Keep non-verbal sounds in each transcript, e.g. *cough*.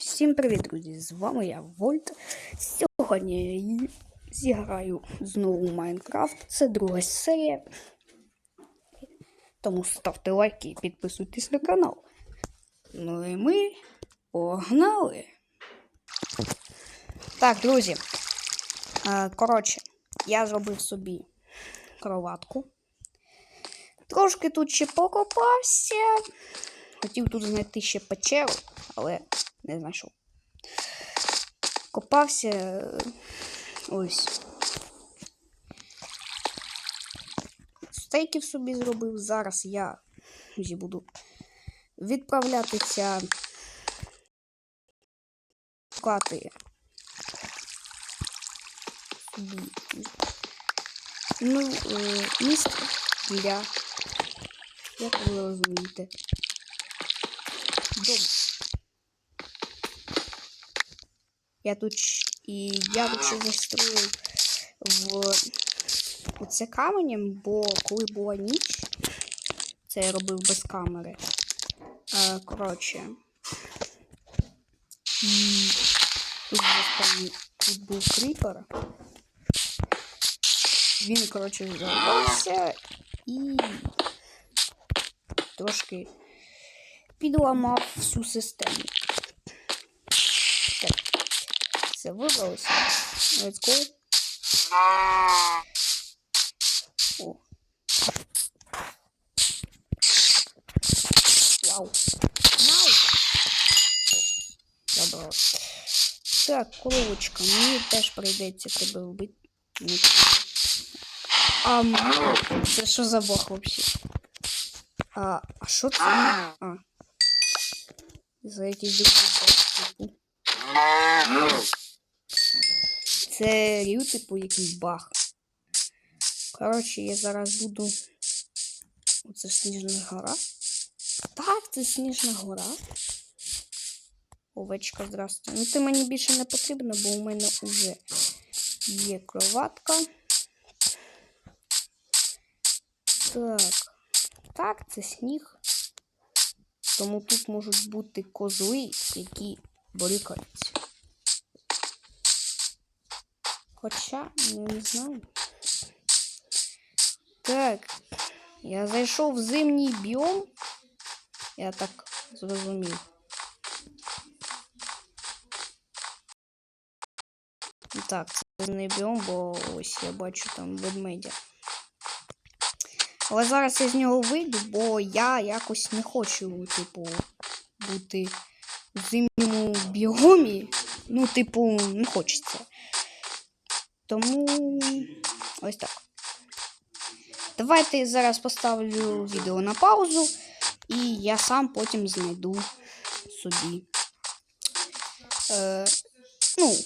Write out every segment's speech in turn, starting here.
Всім привіт, друзі! З вами я Вольт. Сьогодні зіграю знову Майнкрафт. Це друга серія. Тому ставте лайки і підписуйтесь на канал. Ну і ми погнали. Так, друзі. Е, Коротше, я зробив собі кроватку. Трошки тут ще покопався. Хотів тут знайти ще печеру, але не знайшов. Копався е, ось. Стейків собі зробив. Зараз я буду відправлятися шукати ну, е, місце для, як ви розумієте, дому. Я тут і я тут ще застроїв в оце каменем, бо коли була ніч, це я робив без камери. Е, коротше. І тут, заспавні- тут був кріпер. Він, коротше, взорвався і трошки підламав всю систему. Все вибралося. Let's go. О. Вау. Вау. О, Забрала. Так, коровочка, мені теж прийдеться тебе вбити. А, це що за бог вообще? А, а що це? А. За якийсь другий бог, типу. Якийсь баг. Коротше, я зараз буду. Оце сніжна гора. Так, це сніжна гора. Овечка, здравствуй. Ну ти мені більше не потрібно, бо у мене вже є кроватка. Так. Так, це сніг. Тому тут можуть бути козли, які борікаються. Хоча, ну, не знаю. Так. Я зайшов в зимній біом. Я так зрозумів. Так, це зимній біом, бо ось я бачу там ведмедя. Але зараз я з нього вийду, бо я якось не хочу, типу, бути в зимньому біомі. Ну, типу, не хочеться. Тому ось так. Давайте зараз поставлю відео на паузу, і я сам потім знайду собі. Е, ну,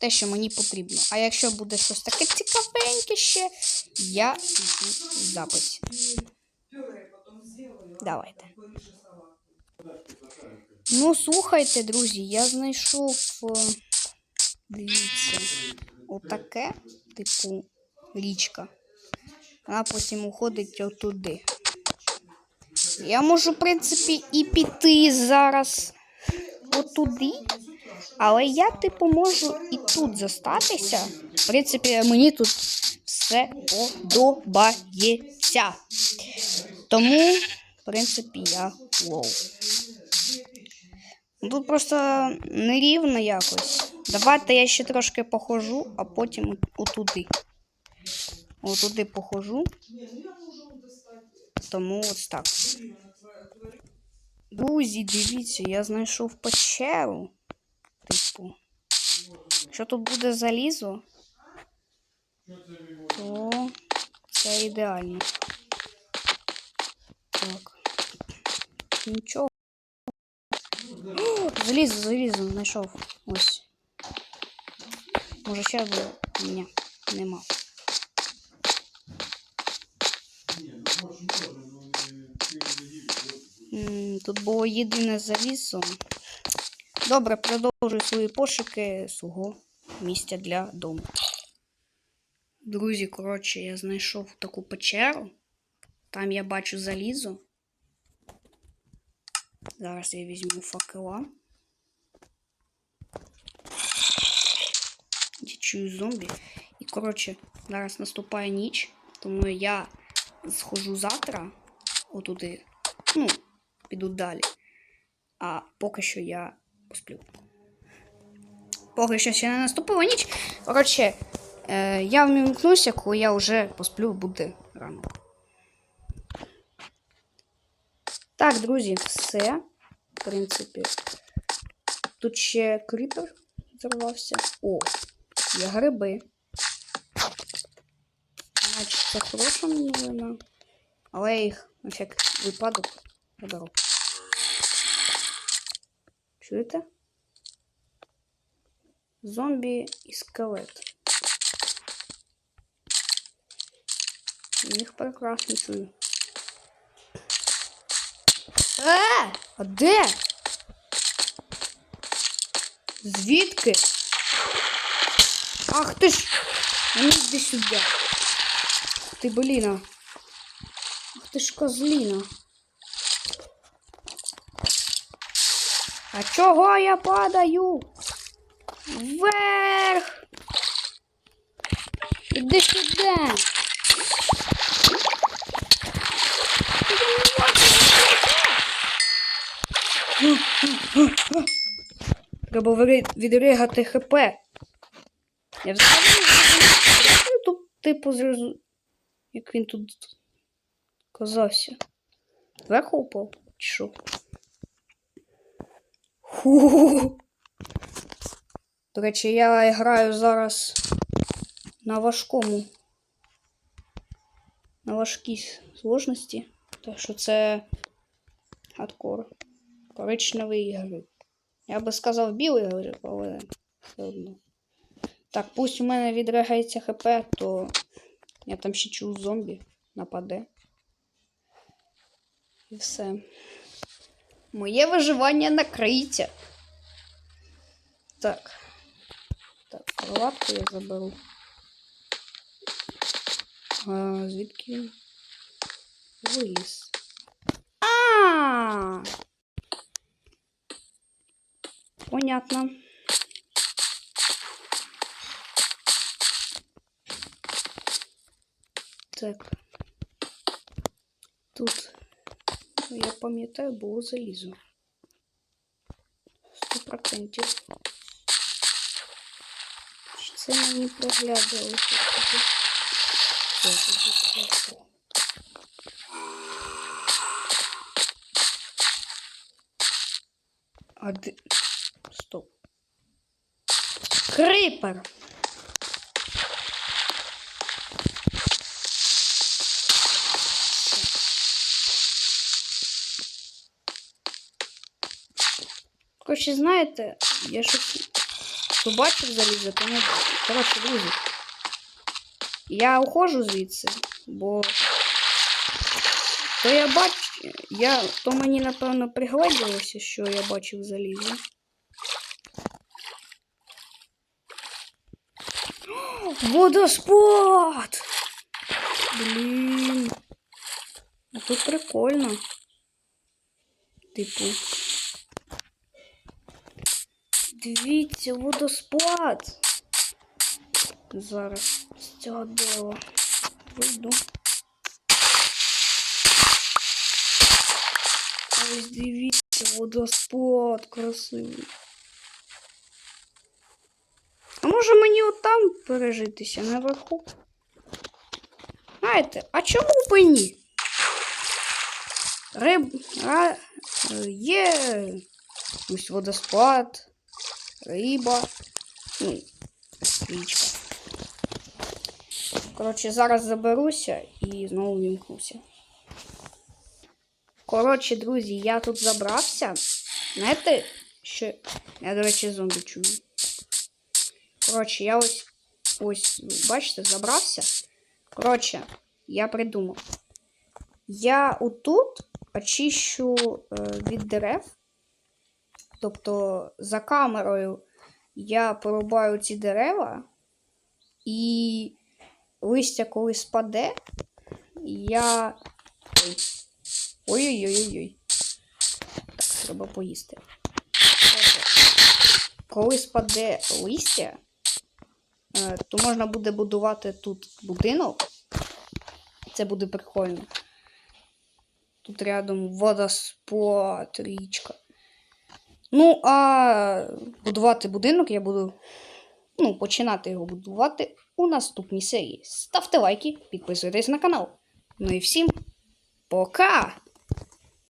те, що мені потрібно. А якщо буде щось таке цікавеньке ще, я піду запис. Давайте. Ну, слухайте, друзі, я знайшов. е, Дивіться, отаке, типу, річка. Вона потім уходить отуди. Я можу, в принципі, і піти зараз отуди. Але я, типу, можу і тут зостатися. В принципі, мені тут все подобається. Тому, в принципі, я лоу. Тут просто нерівно якось. Давайте я ще трошки похожу, а потім отуди. Отуди похожу. Тому ось так. Друзі, дивіться, я знайшов печеру. Типу. Якщо тут буде залізо, то це ідеально. Так. Нічого. О, залізо, залізо знайшов. Ось. Може ще буде? Ні, нема. Тут було єдине залізо. Добре, продовжую свої пошуки свого місця для дому. Друзі, коротше, я знайшов таку печеру. Там я бачу залізо. Зараз я візьму факела. Чую зомбі. І, коротше, зараз наступає ніч, тому я схожу завтра отуди. Ну, піду далі. А поки що я посплю. Поки що ще не наступила ніч. Коротше, е, я вмімкнуся, коли я вже посплю, буде ранок. Так, друзі, все. В принципі. Тут ще кріпер зарвався. О, є гриби. Значить, це хороша новина. Але я їх на всяк випадок заберу. Чуєте? Зомбі і скелет. Їх прекрасно чую. Е! А де? Звідки? Ах ти ж! А ну йди сюди. Ти бліна. Ах ти ж козліна. А чого я падаю? Вверх! Іди сюди! Треба відригати ХП. Я як він тут, типу, зрозу... Як він тут казався. Зверху упав? Чи що? Ху. До речі, я граю зараз на важкому. На важкій сложності. Так що це хардкор. Коричневий гриб. Я би сказав білий але все одно. Так, пусть у мене відригається ХП, то я там ще чую зомбі нападе. І все. Моє виживання накриється. Так. Так, кроватку я заберу. А, звідки він? Виліз. А! Понятно. Так. Тут, ну, я пам'ятаю, було залізо. Сто процентів. Це мені проглядалося. А де... Стоп. Крипер! Коротше, знаєте, я щось побачив залізо, то не бачив. Коротше, друзі. Я ухожу звідси, бо то я бачу. Я, то мені, напевно, пригладилося, що я бачив залізо. *gasps* Водоспад! Блін. А тут прикольно. Типу. Дивіться, водоспад. Зараз з цього дерева вийду. Ось дивіться, водоспад красивий. А може мені отам пережитися наверху? Знаєте, а чому б ні? Риб... А... Є ось водоспад, риба, ну, річка. Коротше, зараз заберуся і знову вімкнуся. Коротше, друзі, я тут забрався. Знаєте, що. Я, до речі, зомбі чую. Коротше, я ось. Ось, бачите, забрався. Коротше, я придумав. Я отут очищу е, від дерев. Тобто, за камерою я порубаю ці дерева, і листя, коли спаде, я. Ой. Ой-ой-ой-ой. Так, треба поїсти. Коли спаде листя, е, то можна буде будувати тут будинок. Це буде прикольно. Тут рядом водоспад, річка. Ну, а будувати будинок я буду. Ну, починати його будувати у наступній серії. Ставте лайки, підписуйтесь на канал. Ну і всім пока!